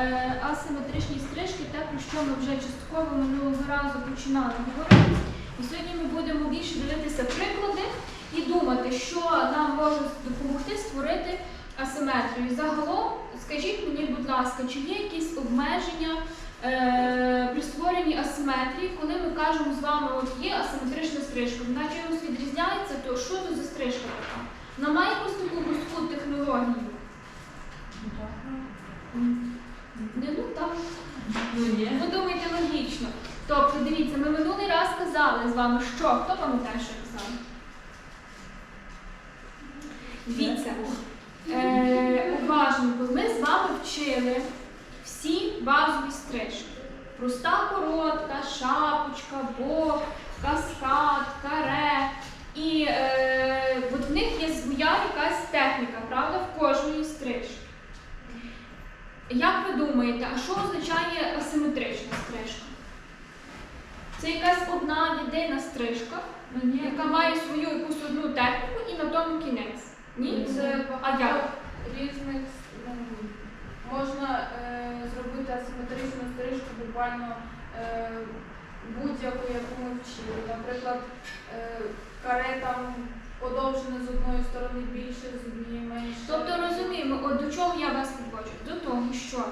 е, асиметричні стрижки, те, про що ми вже частково минулого разу починали говорити. І сьогодні ми будемо більше дивитися приклади і думати, що нам може допомогти створити асиметрію. Загалом, скажіть мені, будь ласка, чи є якісь обмеження е, при створенні асиметрії, коли ми кажемо з вами, от є асиметрична стрижка, вона чимось відрізняється, то що це за стрижка така? Вона має якусь таку вузьку технологію? Не, ну так. Ну, є. Подумайте логічно. Тобто, дивіться, ми минулий раз казали з вами, що? Хто пам'ятає, що казали? Дивіться, е, уважненько, ми з вами вчили всі базові стрижки. Проста коротка, шапочка, боб, каскад, каре. І е, от в них є своя якась техніка, правда, в кожної стрижки. Як а що означає асиметрична стрижка? Це якась одна єдина стрижка, Ну, яка має свою якусь одну техніку і на тому кінець. Ні? Це а як? різних ну, можна е, зробити асиметричну стрижку буквально е, будь-яку, яку ми вчили. Наприклад, е, каре там подовжене з одної сторони більше, з однієї менше. Тобто розуміємо, от до чого я вас підводжу? До того, що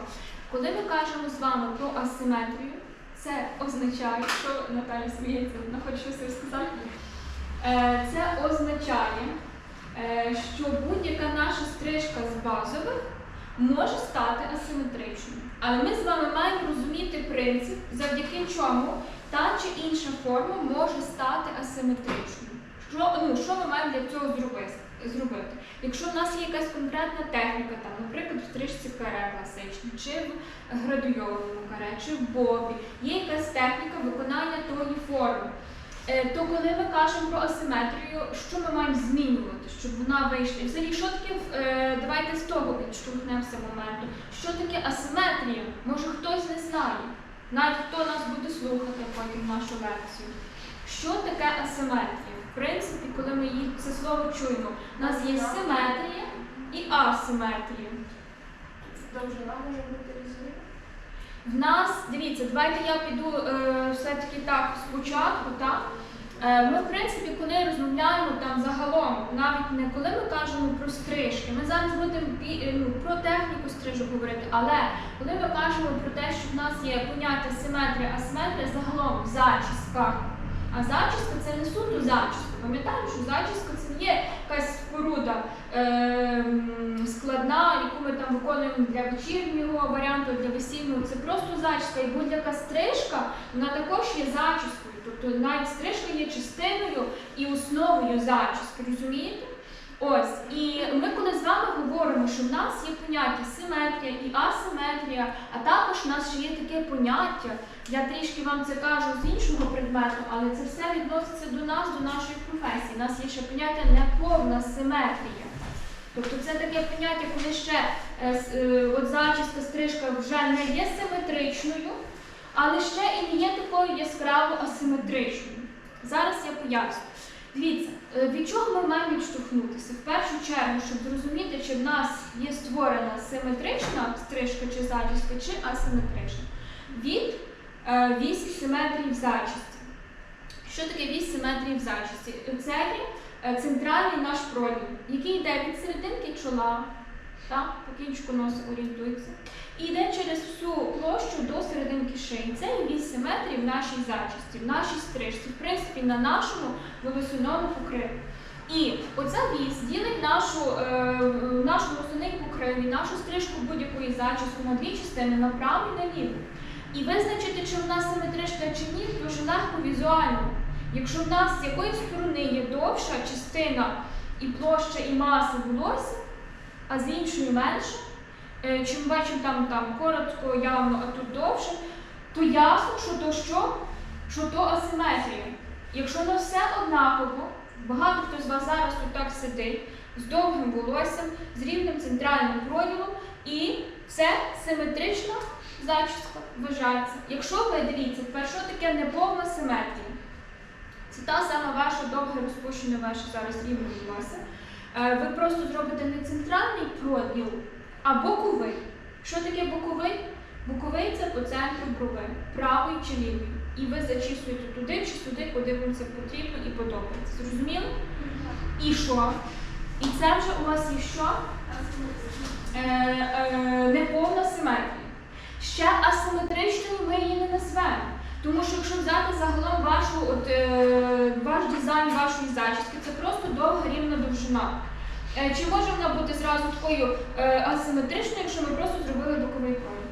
коли ми кажемо з вами про асиметрію, це означає, що Наталя сміється, вона хоче щось розказати. Е, Це означає, е, що будь-яка наша стрижка з базових може стати асиметричною. Але ми з вами маємо розуміти принцип, завдяки чому та чи інша форма може стати асиметричною. Що, ну, що ми маємо для цього зробити? Якщо в нас є якась конкретна техніка, там, наприклад, в стрижці каре класичній, чи в градуйованому каре, чи в бобі, є якась техніка виконання тої форми. Е, То коли ми кажемо про асиметрію, що ми маємо змінювати, щоб вона вийшла? І взагалі, що таке, е, давайте з того відштовхнемося моменту. Що таке асиметрія? Може хтось не знає, навіть хто нас буде слухати потім нашу лекцію. Що таке асиметрія? В принципі, коли ми її це слово чуємо, у нас є симетрія і асиметрія. Довжина може бути різною. В нас, дивіться, давайте я піду е, все-таки так спочатку. Так? Е, ми, в принципі, коли розмовляємо там загалом, навіть не коли ми кажемо про стрижки, ми зараз будемо е, ну, про техніку стрижок говорити, але коли ми кажемо про те, що в нас є поняття симетрія, асиметрія, загалом в зачісках. А зачіска це не суто зачіска. Пам'ятаємо, що зачіска це не є якась споруда е, складна, яку ми там виконуємо для вечірнього варіанту, для весільного. Це просто зачіска. І будь-яка стрижка, вона також є зачіскою. Тобто навіть стрижка є частиною і основою зачіски, розумієте? Ось, і ми коли з вами говоримо, що в нас є поняття симетрія і асиметрія, а також в нас ще є таке поняття, я трішки вам це кажу з іншого предмету, але це все відноситься до нас, до нашої професії. У нас є ще поняття неповна симетрія. Тобто це таке поняття, коли ще е, е, от зачіска, стрижка вже не є симетричною, але ще і не є такою яскраво асиметричною. Зараз я поясню. Дивіться, е, від чого ми маємо відштовхнутися? В першу чергу, щоб зрозуміти, чи в нас є створена симетрична стрижка чи зачіска, чи асиметрична. Від е, вісі в зачісті. Що таке вісь в зачісті? Це е, центральний наш промінь, який йде від серединки чола, так, по кінчику носа орієнтується, і йде через всю площу до серединки шиї. Це є вісь симетрії в нашій зачісті, в нашій стрижці, в принципі, на нашому волосяному покриві. І оця вісь ділить нашу, е, нашу волосяний покрив нашу стрижку будь-якої зачіску на дві частини на праву і на ліву. І визначити, чи в нас симетрична чи ні, дуже легко візуально. Якщо в нас з якоїсь сторони є довша частина і площа, і маса волосся, а з іншої менше, е, чи бачимо там, там коротко, явно, а тут довше, то ясно, що то що? Що то асиметрія. Якщо на все однаково, багато хто з вас зараз тут так сидить, з довгим волоссям, з рівним центральним проділом, і це симетрична зачіска вважається. Якщо ви дивіться, тепер що таке неповна симетрія? Це та сама ваша довге розпущене ваше зараз рівне волосся. Е, Ви просто зробите не центральний проділ, а боковий. Що таке боковий? Боковий це по центру брови, правий чи лівий. І ви зачісуєте туди чи сюди, куди вам це потрібно і подобається. Зрозуміло? І що? І це вже у вас є що? Е, е, неповна симетрія. Ще асиметричною ми її не назвемо. Тому що якщо взяти загалом вашу, от, е, ваш дизайн вашої зачіски, це просто довга рівна довжина. Е, чи може вона бути зразу такою е, асиметричною, якщо ми просто зробили боковий прояв?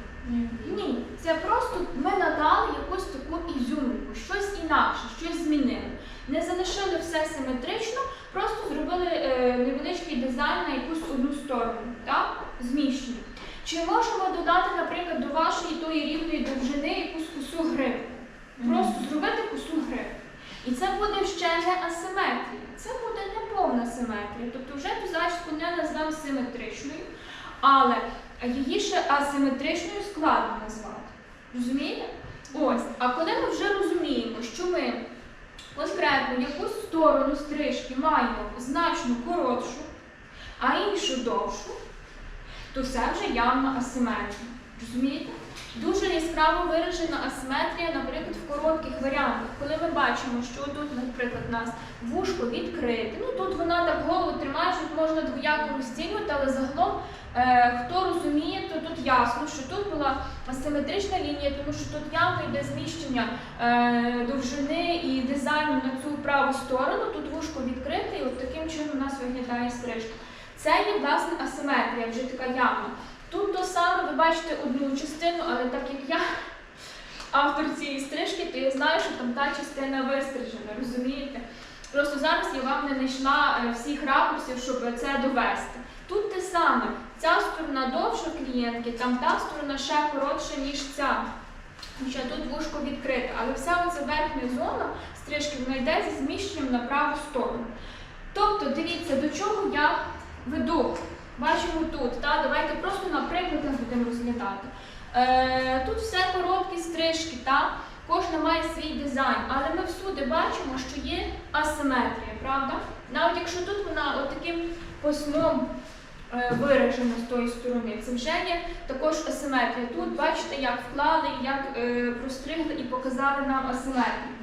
Ні, це просто ми надали якусь таку ізюминку, щось інакше, щось змінили. Не залишили все симетрично, просто зробили е, невеличкий дизайн на якусь одну сторону, так? Зміщення. Чи можемо додати, наприклад, до вашої тої рівної довжини якусь косу гриву? Просто зробити косу гриву. І це буде ще не асиметрія, це буде неповна симетрія. Тобто вже ту зачіску не назвемо симетричною, але її ще асиметричною складно назвати. Розумієте? Ось. А коли ми вже розуміємо, що ми конкретно якусь сторону стрижки маємо значно коротшу, а іншу довшу, то це вже явна асиметрія. Розумієте? Дуже яскраво виражена асиметрія, наприклад, в коротких варіантах, коли ми бачимо, що тут, наприклад, у нас вушко відкрите. Ну тут вона так голову тримає, що тут можна двояко розцінювати, але загалом, е, хто розуміє, то тут ясно, що тут була асиметрична лінія, тому що тут явно йде зміщення е, довжини і дизайну на цю праву сторону. Тут вушко відкрите, і от таким чином у нас виглядає стрижка. Це є власне асиметрія, вже така явна. Тут то саме ви бачите одну частину, але так як я автор цієї стрижки, то я знаю, що там та частина вистрижена, розумієте? Просто зараз я вам не знайшла е, всіх ракурсів, щоб це довести. Тут те саме, ця сторона довша клієнтки, там та сторона ще коротша, ніж ця. Хоча тут вушко відкрите, але вся оця верхня зона стрижки вона йде зі зміщенням на праву сторону. Тобто, дивіться, до чого я веду. Бачимо тут, та? давайте просто на прикладах будемо розглядати. Е, тут все короткі стрижки, та? Кожна має свій дизайн, але ми всюди бачимо, що є асиметрія, правда? Навіть якщо тут вона отаким письмом е, виражена з тої сторони, це вже є також асиметрія. Тут бачите, як вклали, як е, простригли і показали нам асиметрію.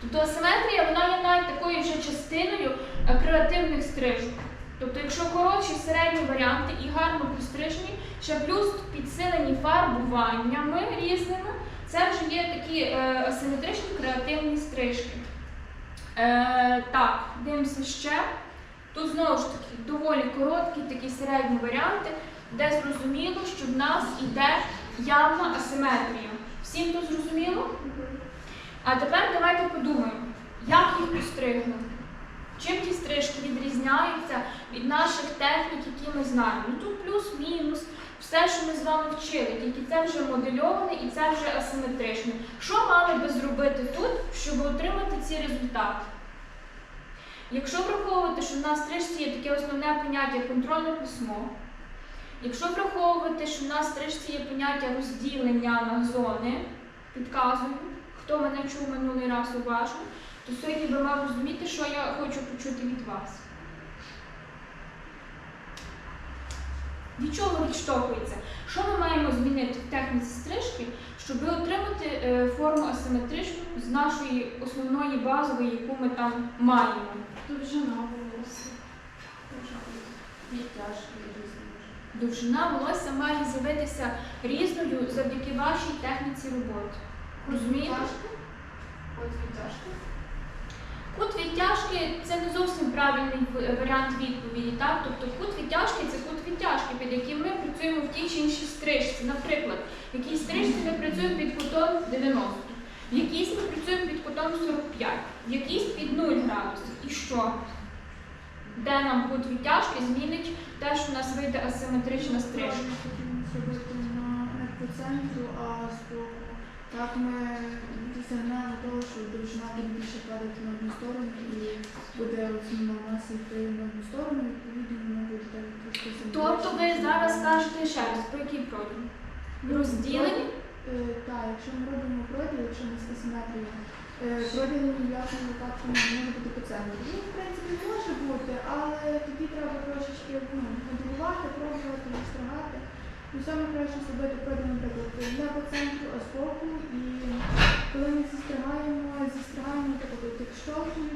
Тобто асиметрія вона є навіть такою вже частиною е, креативних стрижок. Тобто, якщо коротші середні варіанти і гарно пострижені, ще плюс підсилені фарбуваннями різними, це вже є такі е, асиметричні креативні стрижки. Е, так, дивимося ще. Тут знову ж таки доволі короткі такі середні варіанти, де зрозуміло, що в нас іде явна асиметрія. Всім тут зрозуміло? А тепер давайте подумаємо, як їх постригли. Чим ті стрижки відрізняються від наших технік, які ми знаємо? Ну тут плюс-мінус, все, що ми з вами вчили, тільки це вже модельоване і це вже асиметричне. Що мали би зробити тут, щоб отримати ці результати? Якщо враховувати, що в нас стрижці є таке основне поняття контрольне письмо, якщо враховувати, що в нас стрижці є поняття розділення на зони, підказую, хто мене чув минулий раз уважно, то сьогодні ви мав розуміти, що я хочу почути від вас. Від чого відштовхується? Що ми маємо змінити в техніці стрижки, щоб отримати е, форму асиметричну з нашої основної базової, яку ми там маємо? Довжина волосся. Довжина волосся має з'явитися різною завдяки вашій техніці роботи. Розумієте? От відтяжки. Кут відтяжки це не зовсім правильний варіант відповіді. Так? Тобто кут відтяжки це кут відтяжки, під яким ми працюємо в тій чи іншій стрижці. Наприклад, в якій стрижці ми працюємо під кутом 90, в якійсь ми працюємо під кутом 45, в якійсь під 0 градусів. І що? Де нам кут відтяжки змінить те, що у нас вийде асиметрична стрижка? зробити на по а. Так ми досягнемо того, що довжина буде більше падати на одну сторону і буде основна маса йти на одну сторону, відповідно вона буде так трошки Тобто ви зараз кажете ще раз, про який проділ? Розділені? Е, Так, якщо ми робимо проділ, якщо ми з е, проділ в ніякому випадку не може бути по центру. Ну, в принципі, може бути, але тоді треба трошечки ну, моделювати, пробувати, настрагати. І саме краще зробити не по центру, а збоку. І коли ми зістригаємо, зістригаємо, наприклад, от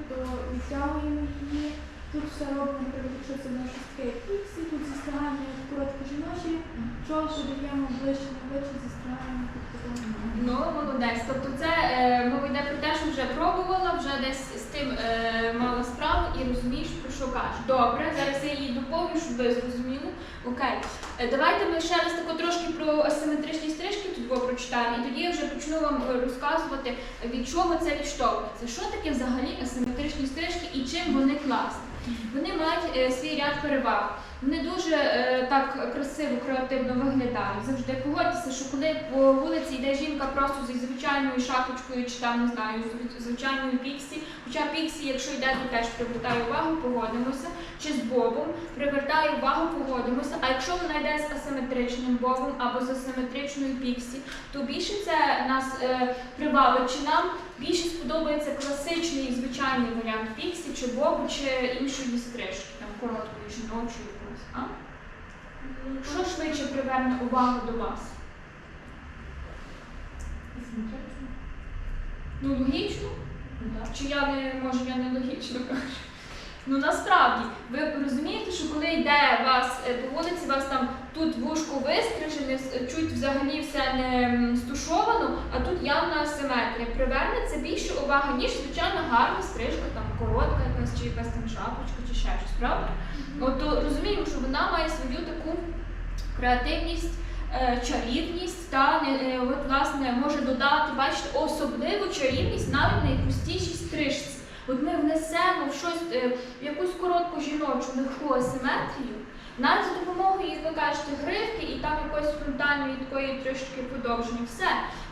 то відтягуємо її. Тут все робимо, наприклад, якщо це наше таке піксі, тут зістригаємо як коротко жіночі, чолку даємо ближче на обличчя, зістригаємо під потом. Ну, молодець. Тобто це е, мова йде про те, що вже пробувала, вже десь тим е, мала справу і розумієш, про що кажеш. Добре, зараз я її доповню, щоб ви зрозуміли. Окей. Е, давайте ми ще раз тако трошки про асиметричні стрижки тут бо прочитаємо, і тоді я вже почну вам е, розказувати, від чого це відштовхується. Що таке взагалі асиметричні стрижки і чим вони класні? Вони мають е, свій ряд переваг. Вони дуже е, так красиво, креативно виглядають. Завжди погодьтеся, що коли по вулиці йде жінка просто зі звичайною шапочкою чи там не знаю, звичайною піксі. Хоча піксі, якщо йде, то теж привертає увагу, погодимося. Чи з бобом привертає увагу, погодимося. А якщо вона йде з асиметричним бобом або з асиметричною піксі, то більше це нас е, привабить. Чи нам більше сподобається класичний звичайний варіант піксі, чи бобу, чи іншої стрижки, там короткої жіночої. А? Що швидше приверне увагу до вас? Ну, логічно? Чи я не може я не логічно кажу? Ну насправді, ви розумієте, що коли йде вас е, по вулиці, вас там тут вушко вистрижене, чуть взагалі все не стушовано, а тут явна асиметрія. Приверне це більше уваги, ніж звичайно гарна стрижка, там коротка якась чи якась там шапочка, чи ще щось, правда? От то розуміємо, що вона має свою таку креативність, е, чарівність та е, от, власне може додати, бачите, особливу чарівність навіть найпростішій стрижці. От ми внесемо в щось, е, в якусь коротку жіночу легку асиметрію, навіть за допомогою, як ви кажете, гривки і там якоїсь фронтальної такої трішки подовження. Все,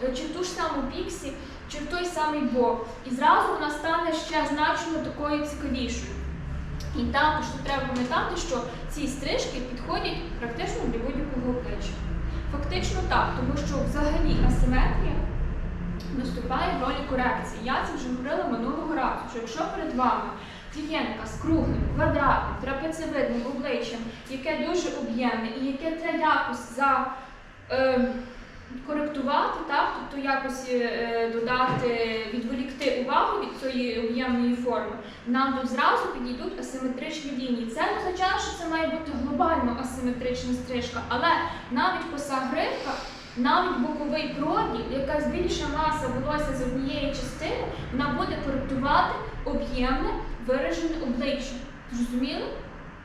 Е, чи в ту ж саму піксі, чи в той самий бок. І зразу вона стане ще значно такою цікавішою. І також тут треба пам'ятати, що ці стрижки підходять практично для будь-якого обличчя. Фактично так, тому що взагалі асиметрія виступає в ролі корекції. Я це вже говорила минулого разу, що якщо перед вами клієнтка з круглим, квадратним, трапецевидним обличчям, яке дуже об'ємне і яке треба якось за. Е, Коректувати, так, тобто якось е, додати, відволікти увагу від цієї об'ємної форми, нам тут зразу підійдуть асиметричні лінії. Це не означає, що це має бути глобально асиметрична стрижка, але навіть коса гривка, навіть боковий проділ, якась більша маса волосся з однієї частини, вона буде коректувати об'ємне виражене обличчя. Зрозуміли?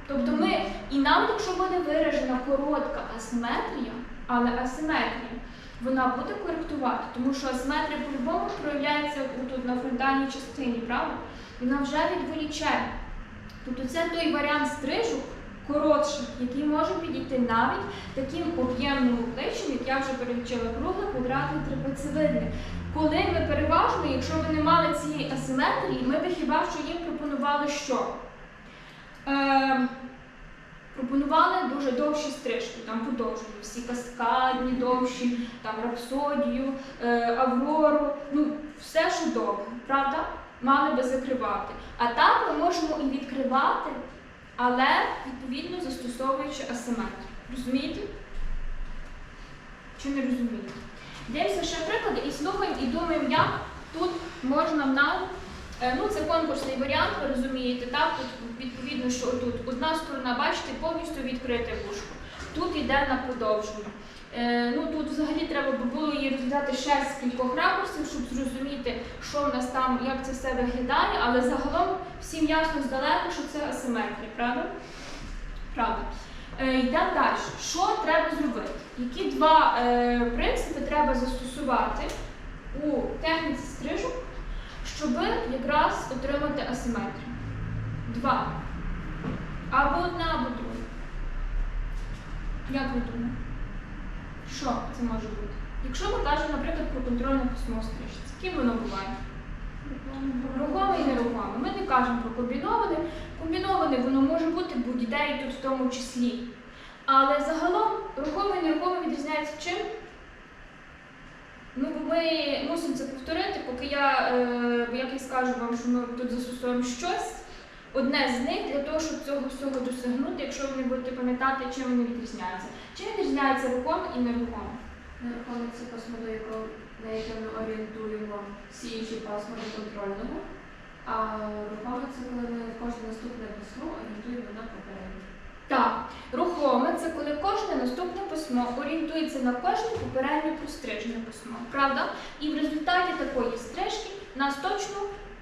Тобто ми, і навіть якщо буде виражена коротка асиметрія, але асиметрія, вона буде коректувати, тому що асиметрія по-любому проявляється тут на фронтальній частині, правда? Вона вже відволіче. Тобто це той варіант стрижок коротших, який може підійти навіть таким об'ємним обличчям, як я вже перелічила, кругле, квадратне, трапецевидне. Коли ми переважно, якщо ви не мали цієї асиметрії, ми би хіба що їм пропонували що? Е, пропонували дуже довші стрижки, там подовжені, всі каскадні, довші, там рапсодію, е, аврору, ну все, що довго, правда? Мали би закривати. А так ми можемо і відкривати, але відповідно застосовуючи асиметрію. Розумієте? Чи не розумієте? Дивимося ще приклади і слухаємо, і думаємо, як тут можна нам. нас. Ну, це конкурсний варіант, ви розумієте, так? Тут відповідно, що тут одна сторона, бачите, повністю відкрите вушко. Тут йде на подовження. Е, ну тут взагалі треба було її розглядати ще з кількох ракурсів, щоб зрозуміти, що в нас там, як це все виглядає, але загалом всім ясно здалеку, що це асиметрія, правда? Правда. Е, йдемо далі. Що треба зробити? Які два е, принципи треба застосувати у техніці стрижок, щоб якраз отримати асиметрію? Два. Або одне, або друге. Як ви думаєте? Що це може бути? Якщо ми кажемо, наприклад, про контрольне письмо стрижці, ким воно буває? Рухоме і нерухоме. Ми не кажемо про комбіноване. Комбіноване воно може бути будь-де і тут в тому числі. Але загалом рухоме і нерухоме відрізняються чим? Ну, ми мусимо це повторити, поки я, е, як я скажу вам, що ми тут застосуємо щось одне з них для того, щоб цього всього досягнути, якщо ви не будете пам'ятати, чим вони відрізняються. Чим відрізняється рухоме і нерухоме? Нерухоме це пасмо, до якого на яке ми орієнтуємо всі інші пасма до контрольного. А рухоме це коли ми кожне наступне письмо орієнтуємо на попереднє. Так, рухоме це коли кожне наступне письмо орієнтується на кожне попереднє прострижене письмо, правда? І в результаті такої стрижки нас точно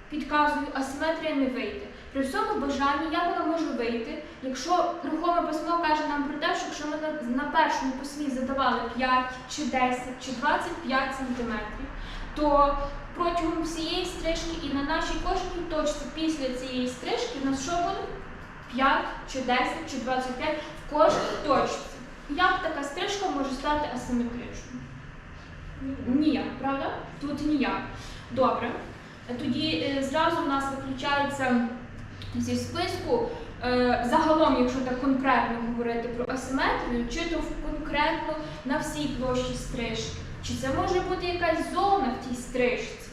підказує асиметрія не вийде. При всьому бажанні як вона може вийти, якщо рухоме письмо каже нам про те, що якщо ми на, на першому письмі задавали 5 чи 10 чи 25 сантиметрів, то протягом всієї стрижки і на нашій кожній точці після цієї стрижки у нас що буде? 5 чи 10 чи 25 в кожній точці. Як така стрижка може стати асиметричною? Ніяк, правда? Тут ніяк. Добре. Тоді е, зразу в нас виключається зі списку, е, загалом, якщо так конкретно говорити про асиметрію, чи то конкретно на всій площі стрижки, чи це може бути якась зона в тій стрижці,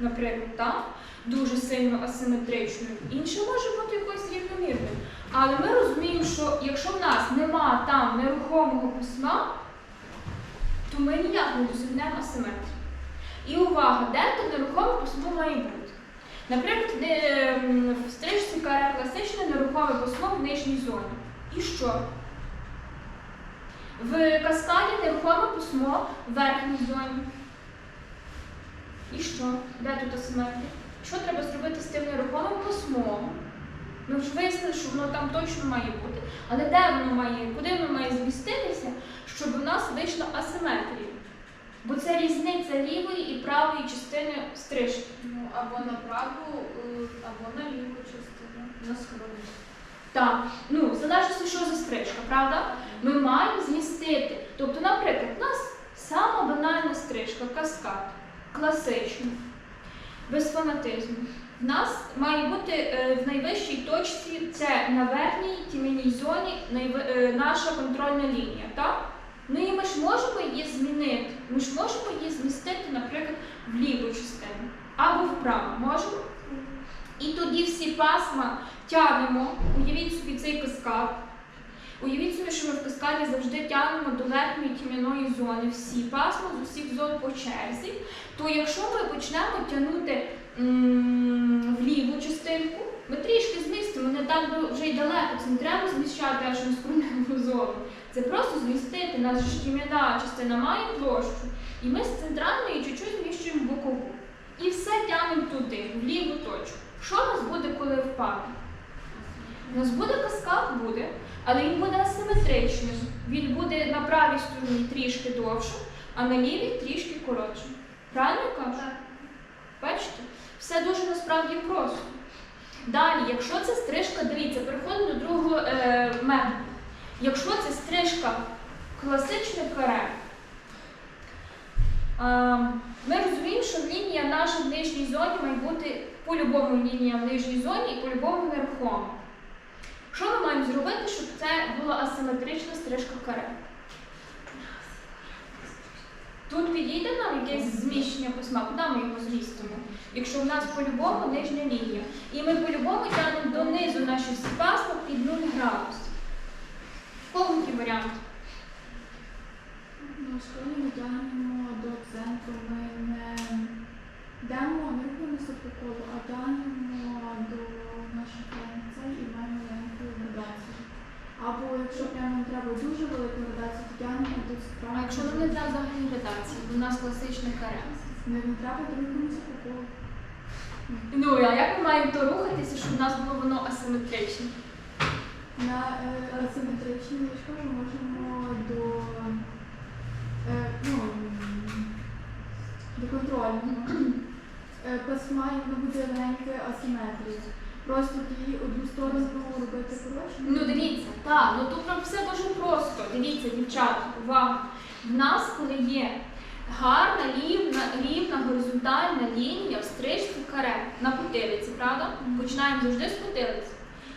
наприклад, так? дуже сильно асиметричною, інше може бути якоюсь рівномірною. Але ми розуміємо, що якщо в нас нема там нерухомого письма, то ми ніяк не досягнемо асиметрії. І увага, де то нерухоме письмо має бути. Наприклад, в стрижці каре класичне нерухоме письмо в нижній зоні. І що? В каскаді нерухоме письмо в верхній зоні. І що? Де тут асиметрія? Що треба зробити з тим нерухомим письмом? Ми вже вияснили, що воно там точно має бути. Але де воно має, куди воно має зміститися, щоб у нас вийшла асиметрія? Бо це різниця лівої і правої частини стрижки. Ну, або на праву, е, або на ліву частину. На схороні. Так, ну, в залежності, що за стрижка, правда? Ми маємо змістити. Тобто, наприклад, у нас сама банальна стрижка, каскад, класична, без фанатизму. В нас має бути е, в найвищій точці, це на верхній тім'яній зоні найви- е, наша контрольна лінія, так? Ну ми ж можемо її змінити. Ми ж можемо її змістити, наприклад, в ліву частину або вправо. Можемо? І тоді всі пасма тягнемо, уявіть собі цей каскад. Уявіть собі, що ми в каскаді завжди тягнемо до верхньої тім'яної зони всі пасма з усіх зон по черзі. То якщо ми почнемо тягнути в ліву частинку, ми трішки змістимо, не так вже й далеко. Це не треба зміщати аж на скроневу зону. Це просто змістити. Наша ж тім'яна частина має площу. І ми з центральної чуть-чуть зміщуємо бокову. І все тягнемо туди, в ліву точку. Що у нас буде, коли впаде? У нас буде каскад, буде, але він буде асиметричним. Він буде на правій стороні трішки довшим, а на лівій трішки коротшим. Правильно кажу? Бачите? Все дуже насправді просто. Далі, якщо це стрижка, дивіться, переходимо до другого е, методу. Якщо це стрижка класичне каре, ми розуміємо, що лінія наша в нижній зоні має бути по-любому лінія в нижній зоні і по-любому нерухома. Що ми маємо зробити, щоб це була асиметрична стрижка каре? Тут підійде нам якесь зміщення письма, куди ми його змістимо? Якщо в нас по-любому нижня лінія. І ми по-любому тягнемо донизу наші пасма під 0 градусів. В варіант? На школі ми тягнемо до центру, ми не йдемо, не рухаємося по колу, а тягнемо до наших границь і маємо маленьку градацію. Або якщо прямо треба дуже велику градацію, то тягнемо до справа. А якщо нам не треба взагалі редакції, бо у нас класичний каре. Не, не треба, то рухаємося по колу. Ну, а як ми маємо то рухатися, щоб у нас було воно асиметричне? На е, асиметричні ми можемо до, е, ну, до контрольного. Е, Пасма буде легеньке асиметрія. Просто тоді одну сторону робити коротше. Ну дивіться, так, ну тут прям все дуже просто. Дивіться, дівчата, увага. В нас, коли є гарна, рівна, рівна горизонтальна лінія в стрижці каре на потилиці, правда? Починаємо завжди з потилиці.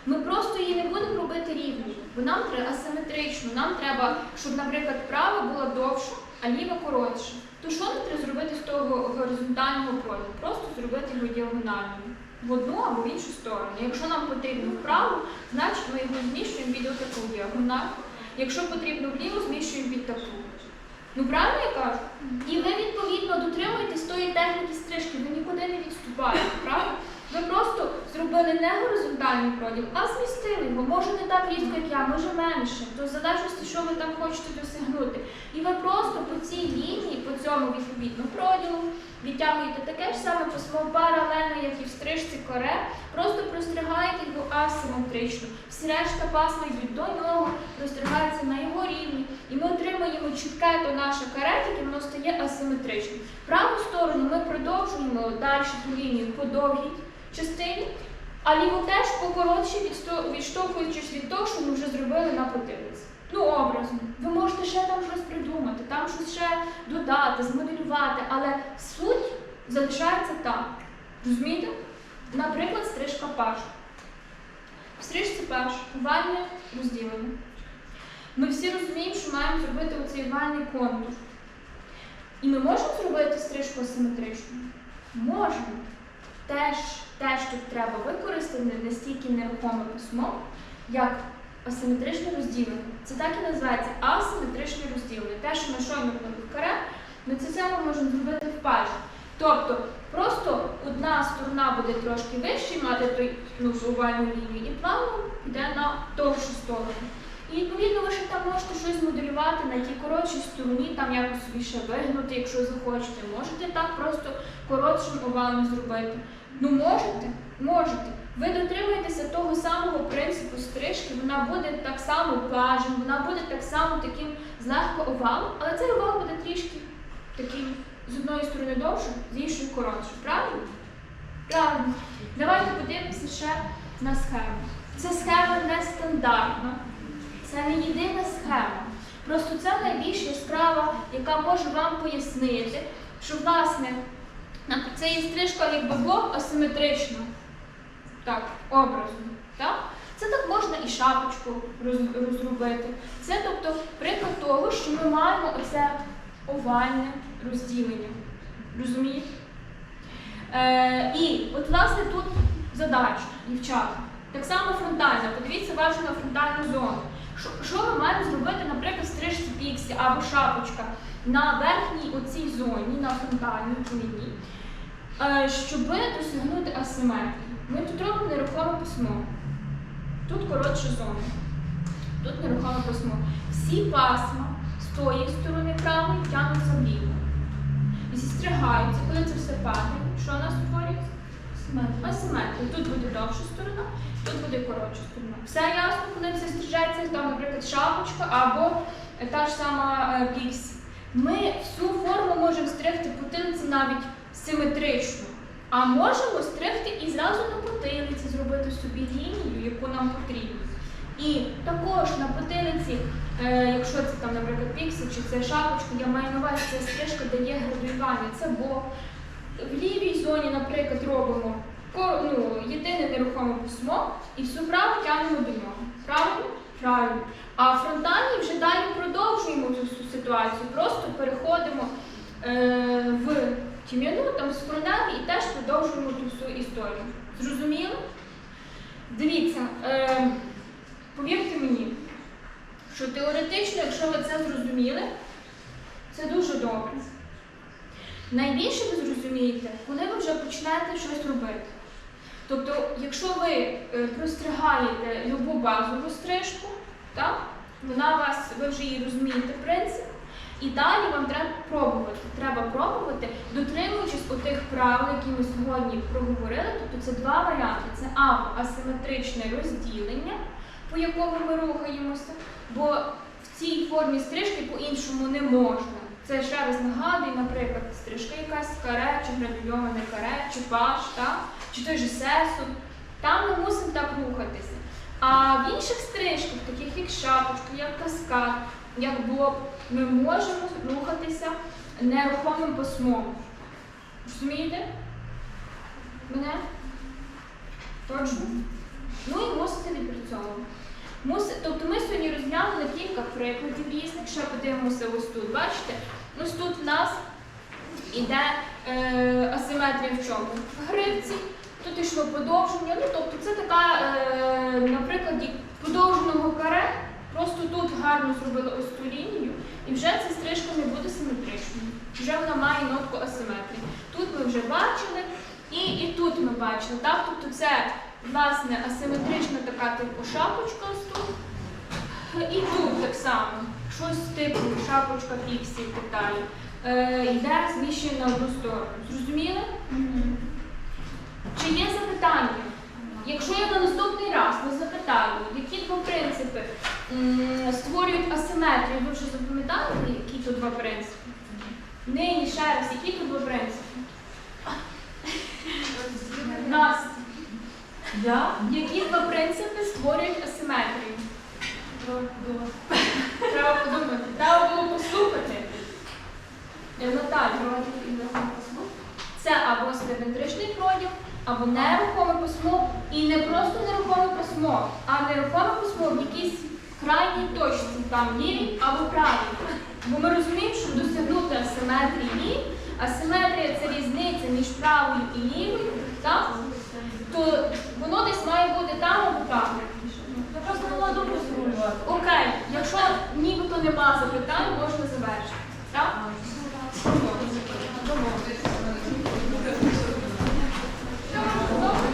Ми просто її не будемо робити рівною, бо нам треба асиметрично. Нам треба, щоб, наприклад, права була довша, а ліва коротша. То що нам треба зробити з того горизонтального профілю? Просто зробити його діагональним. в одну або в іншу сторону. Якщо нам потрібно вправо, значить ми його зміщуємо під отаку діагональ. Якщо потрібно вліво, зміщуємо під таку. Ну правильно я кажу? І ви відповідно дотримуєтесь тої техніки стрижки, ви нікуди не відступаєте, правильно? Ви просто зробили не горизонтальний проділ, а змістили його. Може не так різко, як я, може менше. То залежності, що ви там хочете досягнути. І ви просто по цій лінії, по цьому відповідно проділу, відтягуєте таке ж саме письмо паралельно, як і в стрижці коре, просто простригаєте його асиметрично. Всі решта пасма йдуть до нього, простригаються на його рівні. І ми отримуємо чітке то наше каре, тільки воно стає асиметричним. Праву сторону ми продовжуємо далі ту лінію по довгій частині, а ліву теж по коротшій, відсто- відштовхуючись від того, що ми вже зробили на потилиці. Ну, образно. Ви можете ще там щось придумати, там щось ще додати, змоделювати, але суть залишається там. Розумієте? Наприклад, стрижка паш. В стрижці паш овальне розділення. Ми всі розуміємо, що маємо зробити оцей овальний контур. І ми можемо зробити стрижку асиметричною? Можемо. Теж, теж тут треба використати не стільки нерухоме письмо, як асиметричне розділення. Це так і називається асиметричне розділення. Те, що ми щойно каре, ми це саме можемо зробити в пажі. Тобто просто одна сторона буде трошки вища, мати той ну, лінію, і плавно йде на довшу сторону. І відповідно ви ще там можете щось моделювати на тій коротшій стороні, там якось собі ще вигнути, якщо захочете. Можете так просто коротшим овалом зробити. Ну можете, можете. Ви дотримуєтеся того самого принципу стрижки, вона буде так само плажем, вона буде так само таким злегка овалом, але цей овал буде трішки таким з одної сторони довше, з іншої коротше. Правильно? Правильно. Давайте подивимося ще на схему. Ця схема нестандартна. Це не єдина схема. Просто це найбільш яскрава, яка може вам пояснити, що власне це є стрижка якби блок асиметрично. Так, образно. Так? Це так можна і шапочку роз- розробити. Це тобто приклад того, що ми маємо оце овальне розділення. Розумієте? Е, і от власне тут задача, дівчата. Так само фронтальна. Подивіться уважно на фронтальну зону. Що, ми маємо зробити, наприклад, в стрижці піксі або шапочка на верхній оцій зоні, на фронтальній лінії, е, щоб досягнути асиметрії. Ми тут робимо нерухоме письмо. Тут коротша зона. Тут нерухоме письмо. Всі пасма з тої сторони правої тягнуться вліво. І зістригаються, коли це все падає. Що у нас утворюється? Асиметрія. Тут буде довша сторона, тут буде коротша сторона. Все ясно, коли це стрижається, там, наприклад, шапочка або та ж сама е. Ми всю форму можемо стригти потилиці навіть симетрично. А можемо стригти і зразу на потилиці зробити собі лінію, яку нам потрібно. І також на потилиці, е, якщо це там, наприклад, піксель чи це шапочка, я маю на увазі, це стрижка дає градуювання, це бок. В лівій зоні, наприклад, робимо ну, єдине нерухоме письмо і всю праву тягнемо до нього. Правильно? Правильно. А в фронтальній вже далі продовжуємо цю ситуацію. Просто переходимо е, в тім'яну, там з кореневі і теж продовжуємо ту всю історію. Зрозуміло? Дивіться, е, повірте мені, що теоретично, якщо ви це зрозуміли, це дуже добре. Найбільше ви зрозумієте, коли ви вже почнете щось робити. Тобто, якщо ви е, простригаєте любу базову стрижку, так, вона вас, ви вже її розумієте принцип, і далі вам треба пробувати. Треба пробувати, дотримуючись отих правил, які ми сьогодні проговорили. Тобто це два варіанти: це або асиметричне розділення, по якому ми рухаємося, бо в цій формі стрижки по-іншому не можна. Це ще раз нагадую, наприклад, стрижка якась каре, чи градуйоване каре, чи паш, так? чи той же сесу. Там ми мусимо так рухатися. А в інших стрижках, таких як шапочка, як каскад, як блок, ми можемо рухатися нерухомим письмом. Розумієте? Мене? Точно? Ну і мусите відпрацьовувати. Муси... Тобто ми сьогодні розглянули кілька прикладів різних, ще подивимося ось тут. Бачите? Ось тут в нас іде е, асиметрія в чому? В гривці. тут йшло подовження. Ну, тобто це така, е, на прикладі подовженого каре, просто тут гарно зробили ось ту лінію, і вже ця стрижка не буде симетричною. Вже вона має нотку асиметрії. Тут ми вже бачили, і, і тут ми бачили. Так? Тобто це власне асиметрична така типу шапочка ось тут. І тут так само. Щось типу шапочка піксі і так далі. Е, йде зміщення на одну сторону. Зрозуміли? Чи є запитання? Якщо я на наступний раз вас запитаю, які два принципи створюють асиметрію, ви вже запам'ятали, які тут два принципи? Нині ще раз, які тут два принципи? Настя, Я? які два принципи створюють асиметрію? Треба подумати, треба було послухати. Е, Наталя, це або симетричний проділ, або нерухоме письмо, і не просто нерухоме письмо, а нерухоме письмо в якійсь крайній точці, там лівій або правій. Бо ми розуміємо, що досягнути асиметрії, асиметрія це різниця між правою і лівою, так? то воно десь має бути там або там. Я просто була думку зрулювати. Окей, якщо нібито нема запитань, можна завершити. Так? Ну, домовитися.